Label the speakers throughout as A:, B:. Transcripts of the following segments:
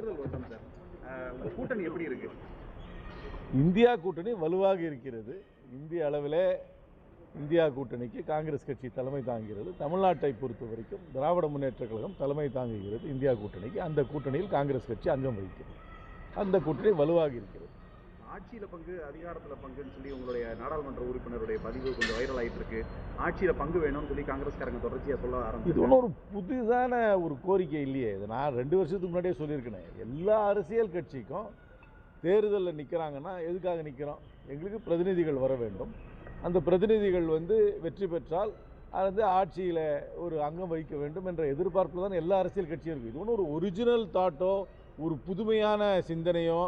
A: தேர்தல் வருஷம் சார். கூட்டணி எப்படி இருக்கு?
B: இந்தியா கூட்டணி வலுவாக இருக்கிறது. இந்திய அளவிலே இந்தியா கூட்டணிக்கு காங்கிரஸ் கட்சி தலைமை தாங்குகிறது. தமிழ்நாட்டை பொறுத்த வரைக்கும் திராவிட முன்னேற்ற கழகம் தலைமை தாங்குகிறது. இந்தியா கூட்டணிக்கு அந்த கூட்டணியில் காங்கிரஸ் கட்சி அங்கம் வகிக்கிறது. அந்த கூட்டணி வலுவாக இருக்கிறது.
A: ஆட்சியில் பங்கு அதிகாரத்தில் பங்குன்னு சொல்லி உங்களுடைய நாடாளுமன்ற உறுப்பினருடைய பதிவு கொஞ்சம் வைரல் ஆயிட்டு இருக்கு ஆட்சியில் பங்கு வேணும்னு சொல்லி காங்கிரஸ்காரங்க தொடர்ச்சியாக சொல்ல
B: இது ஒன்றும் ஒரு புதிதான ஒரு கோரிக்கை இல்லையே. இது நான் ரெண்டு வருஷத்துக்கு முன்னாடியே சொல்லியிருக்கேனே. எல்லா அரசியல் கட்சிக்கும் தேர்தலில் நிற்கிறாங்கன்னா எதுக்காக நிற்கிறோம் எங்களுக்கு பிரதிநிதிகள் வர வேண்டும். அந்த பிரதிநிதிகள் வந்து வெற்றி பெற்றால் அது வந்து ஆட்சியில் ஒரு அங்கம் வகிக்க வேண்டும் என்ற எதிர்பார்ப்பு தான் எல்லா அரசியல் கட்சியும் இருக்குது இது ஒன்றும் ஒரு ஒரிஜினல் தாட்டோ ஒரு புதுமையான சிந்தனையோ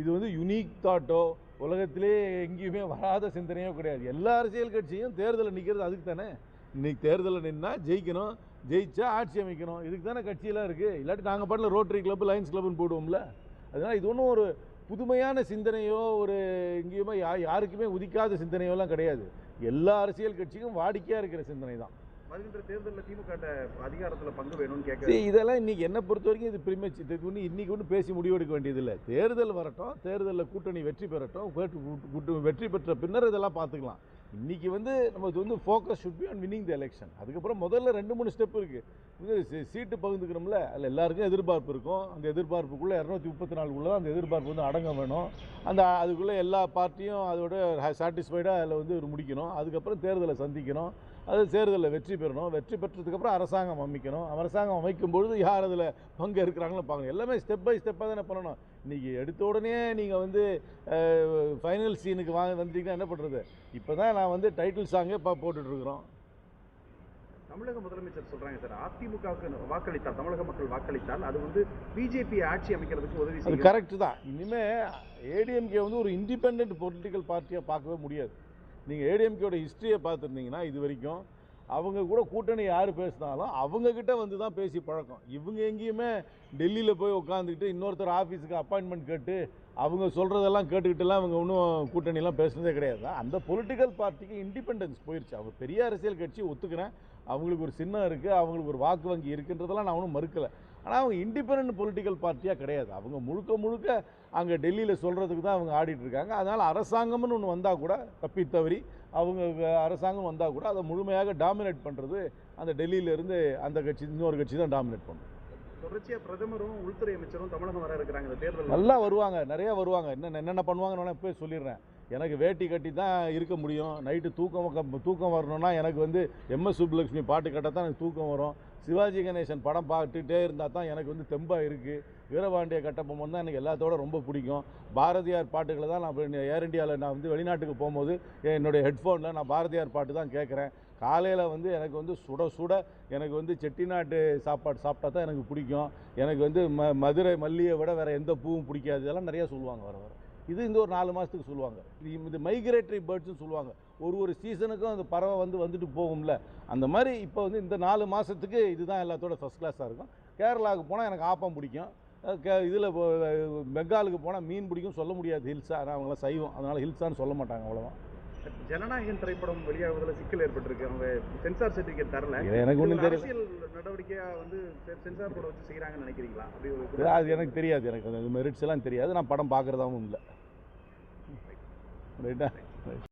B: இது வந்து யுனிக் தாட்டோ உலகத்திலே எங்கேயுமே வராத சிந்தனையோ கிடையாது. எல்லா அரசியல் கட்சியும் தேர்தலில் நிற்கிறது அதுக்கு தானே? இன்னைக்கு தேர்தலில் நின்னா ஜெயிக்கணும் ஜெயிச்சா ஆட்சி அமைக்கணும். இதுக்கு தானே கட்சியெல்லாம் இருக்குது இல்லாட்டி நாங்கள் பாட்டில் ரோட்டரி கிளப் லைன்ஸ் கிளப்னு போடுவோம்ல. அதனால் இது ஒன்றும் ஒரு புதுமையான சிந்தனையோ ஒரு எங்கேயுமே யா யாருக்குமே உதிக்காத சிந்தனையோலாம் கிடையாது. எல்லா அரசியல் கட்சிக்கும் வாடிக்கையாக இருக்கிற சிந்தனை தான்
A: வருகின்ற தேர்தலில் திமுக ட்ட பங்கு வேணும்னு கேட்க
B: இதெல்லாம் இன்னைக்கு என்ன பொறுத்த வரைக்கும் இது பிரிமேச்சு இதுக்கு ஒன்று பேசி முடிவெடுக்க வேண்டியதில்லை. தேர்தல் வரட்டும் தேர்தலில் கூட்டணி வெற்றி பெறட்டும் வெற்றி- பெற்ற பின்னர் இதெல்லாம் பார்த்துக்கலாம். இன்னைக்கு வந்து நமக்கு வந்து focus should be on winning the election அதுக்கப்புறம் முதல்ல ரெண்டு மூணு ஸ்டெப் இருக்குது இது சீட்டு பகிர்ந்துக்கிறோம்ல அதில் எல்லாருக்கும் எதிர்பார்ப்பு இருக்கும். அந்த எதிர்பார்ப்புக்குள்ளே இரநூத்தி முப்பத்தி நாலுக்குள்ளே அந்த எதிர்பார்ப்பு வந்து அடங்க வேணும். அந்த அதுக்குள்ளே எல்லா பார்ட்டியும் அதோட சாட்டிஸ்ஃபைடாக அதில் வந்து ஒரு முடிக்கணும். அதுக்கப்புறம் தேர்தலை சந்திக்கணும். அது தேர்தலில் வெற்றி பெறணும். வெற்றி பெற்றதுக்கப்புறம் அரசாங்கம் அமைக்கணும். அரசாங்கம் அமைக்கும் பொழுது யார் அதில் பங்கு இருக்கிறாங்களோ பார்க்கணும் எல்லாமே ஸ்டெப் பை ஸ்டெப்பாக தானே பண்ணணும். இன்றைக்கி எடுத்த உடனே நீங்கள் வந்து ஃபைனல் சீனுக்கு வாங்க வந்துட்டீங்கன்னா என்ன பண்ணுறது இப்போ தான் நான் வந்து டைட்டில் சாங்கே பா போட்டுட்ருக்குறோம்.
A: தமிழக முதலமைச்சர் சொல்றாங்க சார் அதிமுகவுக்கு வாக்களித்தால் தமிழக மக்கள் வாக்களித்தால் அது வந்து பிஜேபி ஆட்சி அமைக்கிறதுக்கு உதவி
B: அது கரெக்டு தான். இனிமேல் ஏடிஎம்கே வந்து ஒரு இண்டிபெண்ட் பொலிட்டிக்கல் பார்ட்டியாக பார்க்கவே முடியாது. நீங்கள் ஏடிஎம்கேயோட ஹிஸ்ட்ரியை பார்த்துருந்தீங்கன்னா இது வரைக்கும் அவங்க கூட கூட்டணி யார் பேசினாலும் அவங்கக்கிட்ட வந்து தான் பேசி பழக்கம். இவங்க எங்கேயுமே டெல்லியில் போய் உட்காந்துக்கிட்டு இன்னொருத்தர் ஆஃபீஸுக்கு அப்பாயின்மெண்ட் கேட்டு அவங்க சொல்கிறதெல்லாம் கேட்டுக்கிட்டுலாம் அவங்க ஒன்றும் கூட்டணிலாம் பேசுனதே கிடையாது. அந்த பொலிட்டிக்கல் பார்ட்டிக்கு இண்டிபெண்டன்ஸ் போயிடுச்சு அவங்க பெரிய அரசியல் கட்சி ஒத்துக்கிறேன். அவங்களுக்கு ஒரு சின்னம் இருக்குது அவங்களுக்கு ஒரு வாக்கு வங்கி இருக்குன்றதெல்லாம் நான் ஒன்றும் மறுக்கலை. ஆனால் அவங்க இண்டிபெண்ட் பொலிட்டிக்கல் பார்ட்டியாக கிடையாது. அவங்க முழுக்க முழுக்க அங்கே டெல்லியில் சொல்கிறதுக்கு தான் அவங்க ஆடிட்டு இருக்காங்க. அதனால் அரசாங்கம்னு ஒன்று வந்தால் கூட தப்பி தவறி அவங்க அரசாங்கம் வந்தால் கூட அதை முழுமையாக டாமினேட் பண்ணுறது அந்த டெல்லியிலேருந்து அந்த கட்சி இன்னொரு கட்சி தான் டாமினேட் பண்ணும்.
A: தொடர்ச்சியா பிரதமரும் உள்துறை அமைச்சரும் தமிழகம் வர இருக்கிறாங்க. இந்த தேர்தல்
B: நல்லா வருவாங்க. நிறைய வருவாங்க. என்ன என்னென்ன பண்ணுவாங்கன்னு நான் இப்போயே சொல்லிடுறேன். எனக்கு வேட்டி கட்டி தான் இருக்க முடியும். நைட்டு தூக்கம் தூக்கம் வரணும்னா எனக்கு வந்து எம்எஸ் சுப்புலட்சுமி பாட்டு கேட்டால் தான் எனக்கு தூக்கம் வரும். சிவாஜி கணேசன் படம் பார்த்துட்டே இருந்தால் தான் எனக்கு வந்து தெம்பாக இருக்குது வீரபாண்டிய கட்டபொம்மன் தான் எனக்கு எல்லாத்தோட ரொம்ப பிடிக்கும். பாரதியார் பாட்டுகளை தான் நான் ஏர் இண்டியாவில் நான் வந்து வெளிநாட்டுக்கு போகும்போது என்னுடைய ஹெட்ஃபோனில் நான் பாரதியார் பாட்டு தான் கேட்குறேன். காலையில் வந்து எனக்கு வந்து சுட சுட எனக்கு வந்து செட்டிநாட்டு சாப்பாடு சாப்பிட்டா தான் எனக்கு பிடிக்கும். எனக்கு வந்து ம மதுரை மல்லியை விட வேறு எந்த பூவும் பிடிக்காது. இதெல்லாம் நிறைய சொல்லுவாங்க வர வர. இது இந்த ஒரு நாலு மாதத்துக்கு சொல்லுவாங்க. இது இது மைக்ரேட்டரி பேர்ட்ஸ்னு சொல்லுவாங்க. ஒரு ஒரு சீசனுக்கும் அந்த பறவை வந்து வந்துட்டு போகும்ல. அந்த மாதிரி இப்போ வந்து இந்த நாலு மாதத்துக்கு இதுதான் எல்லாத்தோட ஃபஸ்ட் கிளாஸாக இருக்கும். கேரளாவுக்கு போனால் எனக்கு ஆப்பம் பிடிக்கும். இதில் பெங்காலுக்கு போனால் மீன் பிடிக்கும் சொல்ல முடியாது. ஹில்ஸா ஆனால் அவங்களாம் சைவம். அதனால் ஹில்ஸான்னு சொல்ல மாட்டாங்க அவ்வளோவா.
A: ஜனநாயகன் திரைப்படம் வெளியாகுவதில் சிக்கல் ஏற்பட்டிருக்கு. அவங்க சென்சார் சர்டிபிகேட் தரல.
B: எனக்கு ஒன்றும் தெரியல
A: அரசியல் நடவடிக்கையா வந்து சென்சார் போர்டு வச்சு செய்யறாங்கன்னு நினைக்கிறீங்களா? அப்படி
B: அது எனக்கு தெரியாது. எனக்கு மெரிட்ஸ் எல்லாம் தெரியாது. நான் படம் பார்க்குறதாவும் இல்லை. ரைட்டா